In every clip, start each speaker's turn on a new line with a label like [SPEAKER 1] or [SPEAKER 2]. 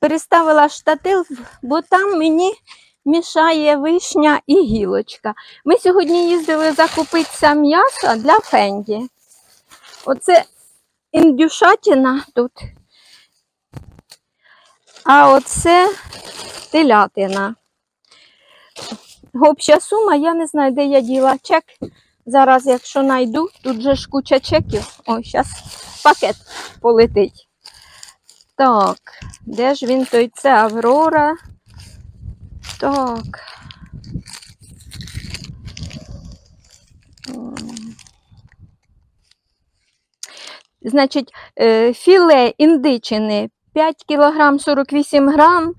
[SPEAKER 1] переставила штатив, бо там мені мішає вишня і гілочка. Ми сьогодні їздили закупитися м'ясо для фенді. Оце індюшатина тут. А оце телятина. Обща сума, я не знаю, де я діла чек. Зараз, якщо знайду, тут же ж куча чеків. Ой, зараз пакет полетить. Так, де ж він той? Це Аврора. Так. Значить, е, філе індичини 5 кг 48 грам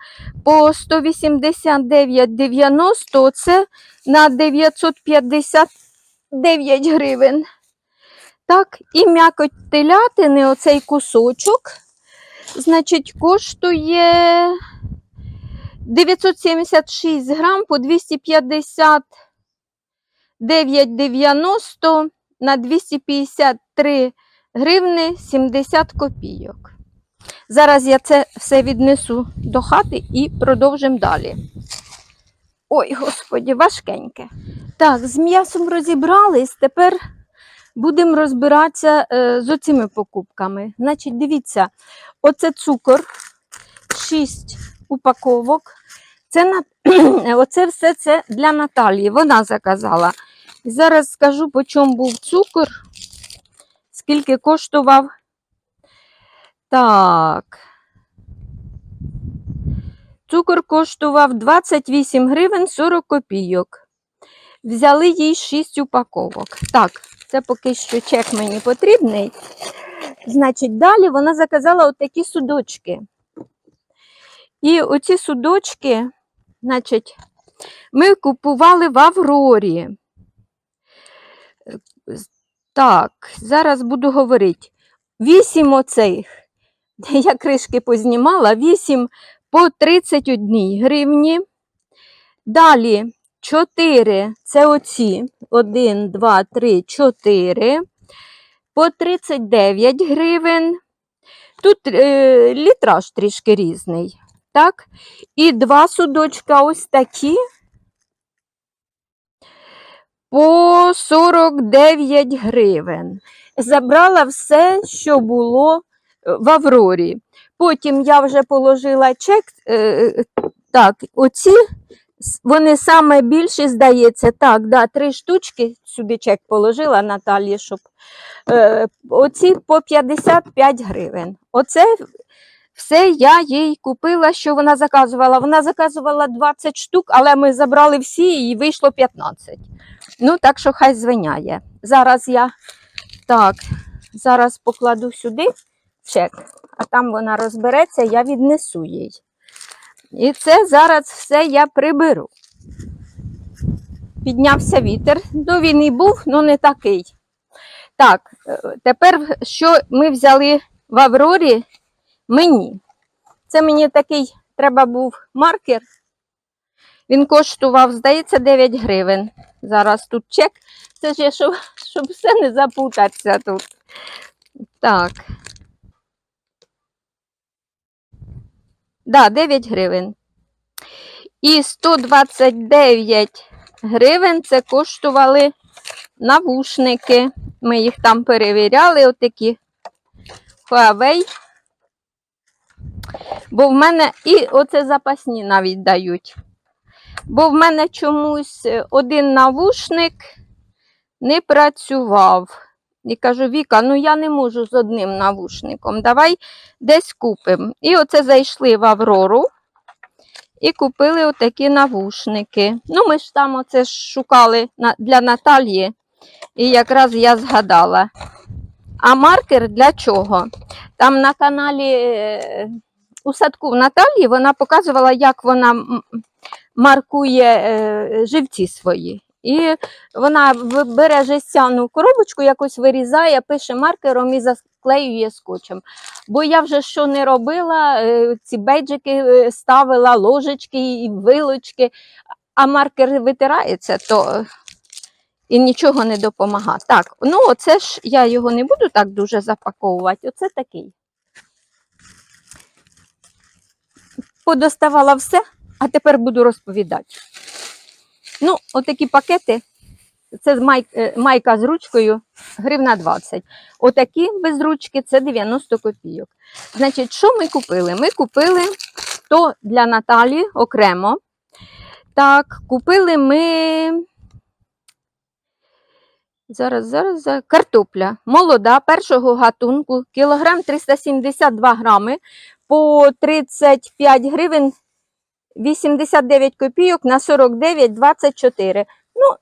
[SPEAKER 1] по 189,90, оце на 959 гривень. Так, і м'якоть телятини, оцей кусочок, значить, коштує 976 грам по 259,90 на 253 гривни 70 копійок. Зараз я це все віднесу до хати і продовжимо далі. Ой, господі, важкеньке. Так, з м'ясом розібрались. Тепер будемо розбиратися е, з оцими покупками. Значить, дивіться, оце цукор, 6 упаковок. Це. Оце все це для Наталії. Вона заказала. Зараз скажу, по чому був цукор, скільки коштував. Так. Цукор коштував 28 гривень 40 копійок. Взяли їй 6 упаковок. Так, це поки що чек мені потрібний. Значить, далі вона заказала отакі судочки. І оці судочки, значить, ми купували в Аврорі. Так, зараз буду говорити. Вісім оцих, я кришки познімала, вісім по 31 гривні. Далі 4 це оці. 1, 2, 3, 4. По 39 гривень. Тут е, літраж трішки різний. Так? І два судочка ось такі. По 49 гривень. Забрала все, що було е, в Аврорі. Потім я вже положила чек. Е, так, оці, вони саме більші, здається, так, да, три штучки собі чек положила Наталі, щоб е, оці по 55 гривень. Оце все я їй купила, що вона заказувала. Вона заказувала 20 штук, але ми забрали всі і вийшло 15. Ну, так що хай звиняє. Зараз я так, зараз покладу сюди чек, а там вона розбереться, я віднесу їй. І це зараз все я приберу. Піднявся вітер. Ну, він і був, але не такий. Так, е, тепер що ми взяли в Аврорі мені. Це мені такий треба був маркер. Він коштував, здається, 9 гривень. Зараз тут чек. Це ж я, щоб, щоб все не запутатися тут. Так. Да, 9 гривень. І 129 гривень це коштували навушники. Ми їх там перевіряли, отакі Huawei. Бо в мене і оце запасні навіть дають. Бо в мене чомусь один навушник не працював. І кажу, Віка, ну я не можу з одним навушником. Давай десь купимо. І оце зайшли в Аврору і купили отакі навушники. Ну, ми ж там оце шукали для Наталії, і якраз я згадала. А маркер для чого? Там на каналі е, у садку Наталії вона показувала, як вона маркує е, живці свої. І вона бере жестяну коробочку, якось вирізає, пише маркером і заклеює скотчем. Бо я вже що не робила, е, ці бейджики е, ставила, ложечки і вилочки, а маркер витирається, то і нічого не допомагає. Так, ну оце ж я його не буду так дуже запаковувати. Оце такий. подоставала все, а тепер буду розповідати. Ну, отакі пакети. Це е, майка з ручкою, гривна 20. Отакі без ручки це 90 копійок. Значить, що ми купили? Ми купили то для Наталі окремо. Так, купили ми. Зараз, зараз, зараз. Картопля молода першого гатунку, кілограм 372 грами по 35 гривень 89 копійок на 49,24. Ну,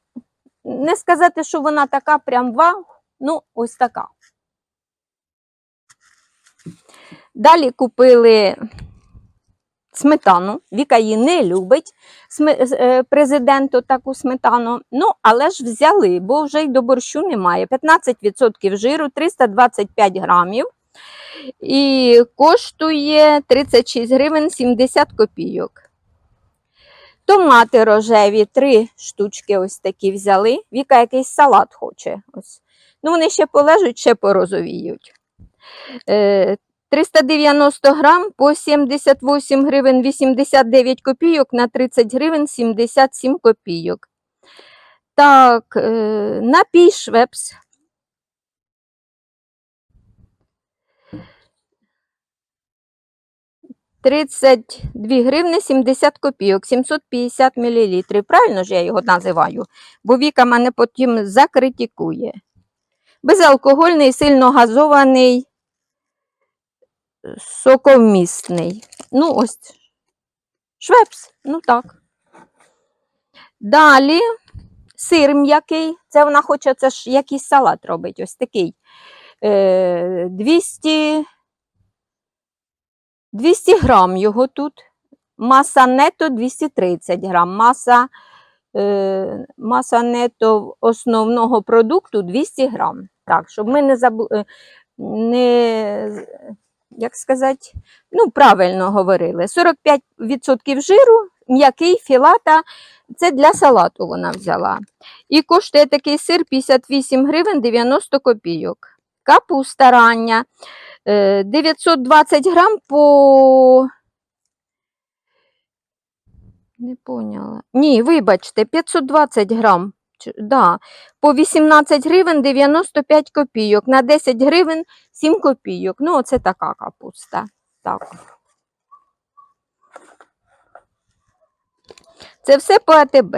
[SPEAKER 1] не сказати, що вона така прям вау, ну, ось така. Далі купили сметану. Віка її не любить, е, президенту таку сметану. Ну, але ж взяли, бо вже й до борщу немає. 15% жиру, 325 грамів. І коштує 36 гривень 70 копійок. Томати рожеві, три штучки ось такі взяли. Віка якийсь салат хоче. Ось. Ну, вони ще полежать, ще порозовіють. Е, 390 грам по 78 гривень 89 копійок на 30 гривень 77 копійок. Так, е, напій швепс. Тридцять дві гривни 70 копійок, 750 мл. Правильно ж я його називаю? Бо Віка мене потім закритикує. Безалкогольний, сильно газований, соковмісний. Ну, ось. Швепс, ну так. Далі сир м'який. Це вона хоче це ж якийсь салат робить. Ось такий. Е, 200, 200 грам його тут. Маса нето 230 грам. Маса, е, маса нето основного продукту 200 грам. Так, щоб ми не забули. Не, як сказати, ну, правильно говорили. 45% жиру, м'який філата. Це для салату вона взяла. І коштує такий сир 58 гривень 90 копійок. Капуста рання. Е, 920 грам по. Не поняла. Ні, вибачте, 520 грам. Да. По 18 гривень 95 копійок. На 10 гривень 7 копійок. Ну, оце така капуста. Так. Це все по АТБ.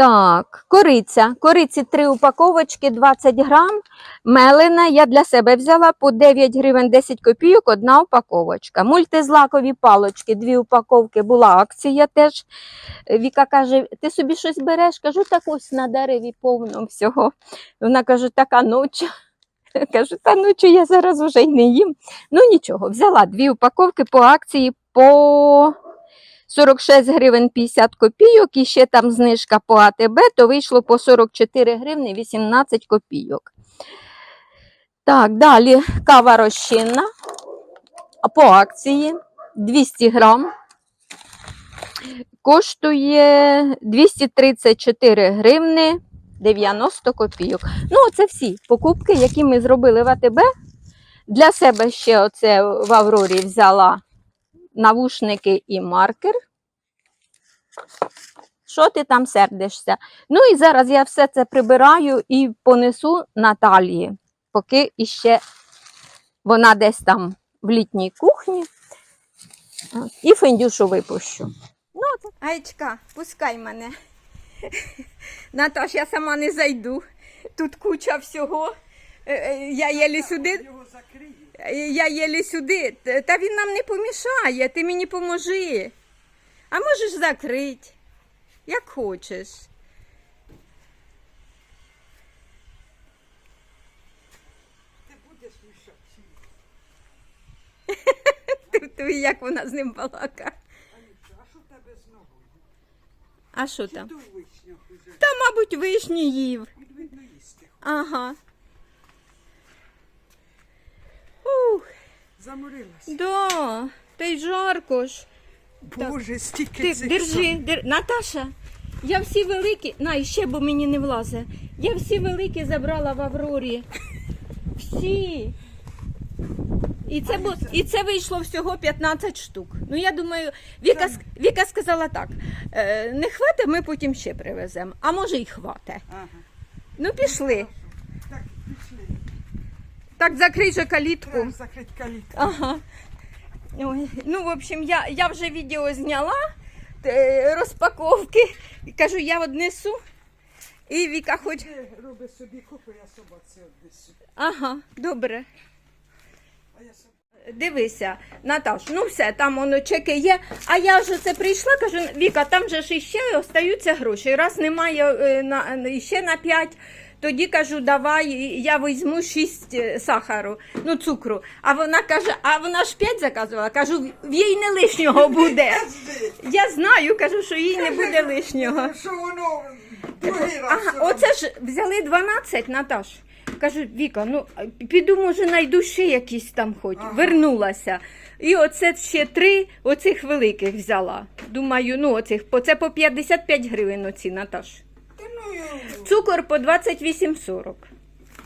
[SPEAKER 1] Так, кориця. Кориці 3 упаковочки, 20 грам. Мелена я для себе взяла по 9 гривень 10 копійок, одна упаковочка. Мультизлакові палочки, дві упаковки, була акція теж. Віка каже, ти собі щось береш? Кажу, так ось на дереві повно всього. Вона каже, така ночі. Кажу, та ночі я зараз вже й не їм. Ну нічого, взяла дві упаковки по акції по 46 гривень 50 копійок, і ще там знижка по АТБ, то вийшло по 44 гривні 18 копійок. Так, далі кава розчинна по акції 200 грам. Коштує 234 гривни 90 копійок. Ну, це всі покупки, які ми зробили в АТБ. Для себе ще оце в Аврорі взяла навушники і маркер. Що ти там сердишся? Ну і зараз я все це прибираю і понесу Наталії, поки іще вона десь там в літній кухні. І фендюшу випущу. Ну, так. Айчка, пускай мене. Наташ, я сама не зайду. Тут куча всього. Е, е, Я єлі сюди. Я єлі сюди. Та він нам не помішає, ти мені поможи. А можеш закрити, як хочеш.
[SPEAKER 2] Ти будеш мішати.
[SPEAKER 1] Ти, як вона з ним балака.
[SPEAKER 2] А що тебе з ногою?
[SPEAKER 1] А що там? Та, мабуть, вишні їв.
[SPEAKER 2] Їсти.
[SPEAKER 1] Ага. Ух,
[SPEAKER 2] Заморилась.
[SPEAKER 1] да, та й жарко ж.
[SPEAKER 2] Боже, стільки
[SPEAKER 1] Ти
[SPEAKER 2] цих
[SPEAKER 1] держи, дер... Наташа, я всі великі, на ще, бо мені не влазе. Я всі великі забрала в Аврорі. Всі. І це, бу... і це вийшло всього 15 штук. Ну я думаю, Віка, Віка сказала так: е, не хватить, ми потім ще привеземо. А може й хватить.
[SPEAKER 2] Ага.
[SPEAKER 1] Ну пішли.
[SPEAKER 2] Так, пішли.
[SPEAKER 1] Так, закрий же калітку.
[SPEAKER 2] Треба закрити калітку.
[SPEAKER 1] Ага. Ой, ну, в общем, я, я вже відео зняла е, розпаковки. І кажу, я однесу. І Віка хоч.
[SPEAKER 2] Роби собі купу, я собаці однесу.
[SPEAKER 1] Ага, добре.
[SPEAKER 2] А я собі.
[SPEAKER 1] Дивися, Наташ, ну все, там воно чеки є. А я ж це прийшла, кажу, Віка, там же ж іще остаються гроші. Раз немає е, на, іще на 5, тоді кажу, давай, я візьму 6 сахару, ну цукру. А вона каже, а вона ж 5 заказувала. Кажу, в їй не лишнього буде. Я знаю, кажу, що їй не буде лишнього.
[SPEAKER 2] Що воно другий раз.
[SPEAKER 1] Ага, оце ж взяли 12, Наташ. Кажу, Віка, ну піду, може, найду ще якісь там хоч.
[SPEAKER 2] Ага.
[SPEAKER 1] Вернулася. І оце ще три оцих великих взяла. Думаю, ну оцих, це по 55 гривень оці, Наташ. Цукор по 28,40.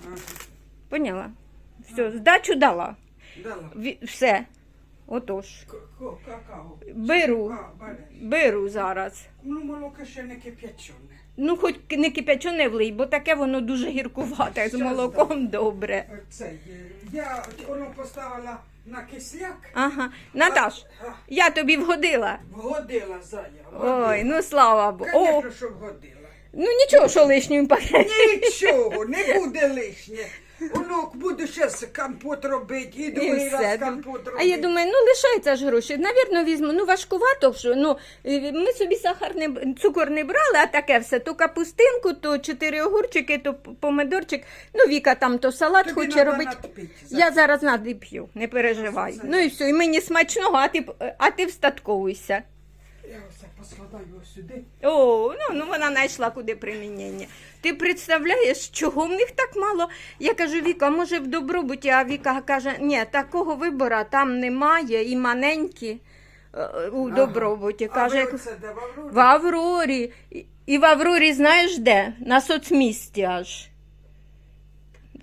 [SPEAKER 2] Ага.
[SPEAKER 1] Поняла? Все, здачу дала.
[SPEAKER 2] Дала.
[SPEAKER 1] Ві- Все. Отож.
[SPEAKER 2] К- ко- Какао.
[SPEAKER 1] Беру.
[SPEAKER 2] А.
[SPEAKER 1] Беру зараз.
[SPEAKER 2] Ну, молоко ще не кип'ячене.
[SPEAKER 1] Ну, хоч не кипячоне влий, бо таке воно дуже гіркувате, з
[SPEAKER 2] Щас
[SPEAKER 1] молоком добре.
[SPEAKER 2] Цей, е, я воно поставила на кисляк,
[SPEAKER 1] Ага. Наташ,
[SPEAKER 2] а,
[SPEAKER 1] я тобі вгодила.
[SPEAKER 2] вгодила зая.
[SPEAKER 1] Ой, ну слава Богу. О,
[SPEAKER 2] Звісно, що вгодила.
[SPEAKER 1] Ну нічого, що лишнім пакет.
[SPEAKER 2] Нічого, не буде лишнє. Воно буде ще компот робити, і другий раз компот робити.
[SPEAKER 1] А я думаю, ну лишається ж гроші. Навірно, візьму. Ну важкувато, що ну ми собі сахар не цукор не брали, а таке все. То капустинку, то чотири огурчики, то помидорчик. Ну Віка там то салат
[SPEAKER 2] Тобі
[SPEAKER 1] хоче робити. Я зараз надип'ю, не переживай. Ну і все, і мені смачного, а ти а ти встатковуйся.
[SPEAKER 2] Поскладаю ось сюди.
[SPEAKER 1] О, ну, ну вона знайшла куди примінення. Ти представляєш, чого в них так мало? Я кажу, Віка, може в добробуті, а Віка каже, ні, такого вибору там немає, і маленькі е, у
[SPEAKER 2] Ага.
[SPEAKER 1] добробуті. Каже,
[SPEAKER 2] а
[SPEAKER 1] як
[SPEAKER 2] ви оце де в Аврорі?
[SPEAKER 1] в Аврорі. І- І в Аврорі знаєш де? На соцмісті аж.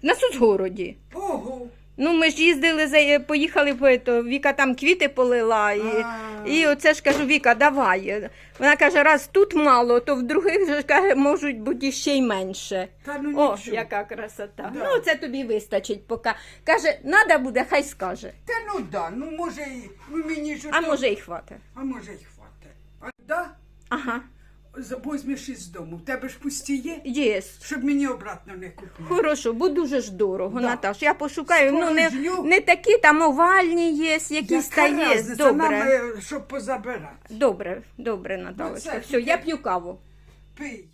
[SPEAKER 1] На соцгороді.
[SPEAKER 2] Ого.
[SPEAKER 1] Ну, ми ж їздили, за- поїхали по Віка там квіти полила. І,
[SPEAKER 2] А.
[SPEAKER 1] і оце ж кажу, Віка, давай. Вона каже, раз тут мало, то в других же каже, можуть бути ще й менше.
[SPEAKER 2] Та ну
[SPEAKER 1] О,
[SPEAKER 2] нічого.
[SPEAKER 1] яка красота.
[SPEAKER 2] Да.
[SPEAKER 1] Ну, це тобі вистачить поки. Каже, треба буде, хай скаже.
[SPEAKER 2] Та ну да, ну може і, ну мені ж
[SPEAKER 1] А
[SPEAKER 2] то-
[SPEAKER 1] може й хватить.
[SPEAKER 2] а може й хватить. А да,
[SPEAKER 1] Ага,
[SPEAKER 2] возьмеш із дому. В тебе ж пусті є,
[SPEAKER 1] є.
[SPEAKER 2] щоб мені обратно не купили.
[SPEAKER 1] Хорошо, бо дуже ж дорого,
[SPEAKER 2] Да.
[SPEAKER 1] Наташ. Я пошукаю. Ну, не,
[SPEAKER 2] жню.
[SPEAKER 1] не такі там овальні є, якісь та є. Добре.
[SPEAKER 2] нам, е, щоб позабирати.
[SPEAKER 1] Добре, добре, Наталочка.
[SPEAKER 2] це
[SPEAKER 1] Все, я п'ю каву.
[SPEAKER 2] Пий.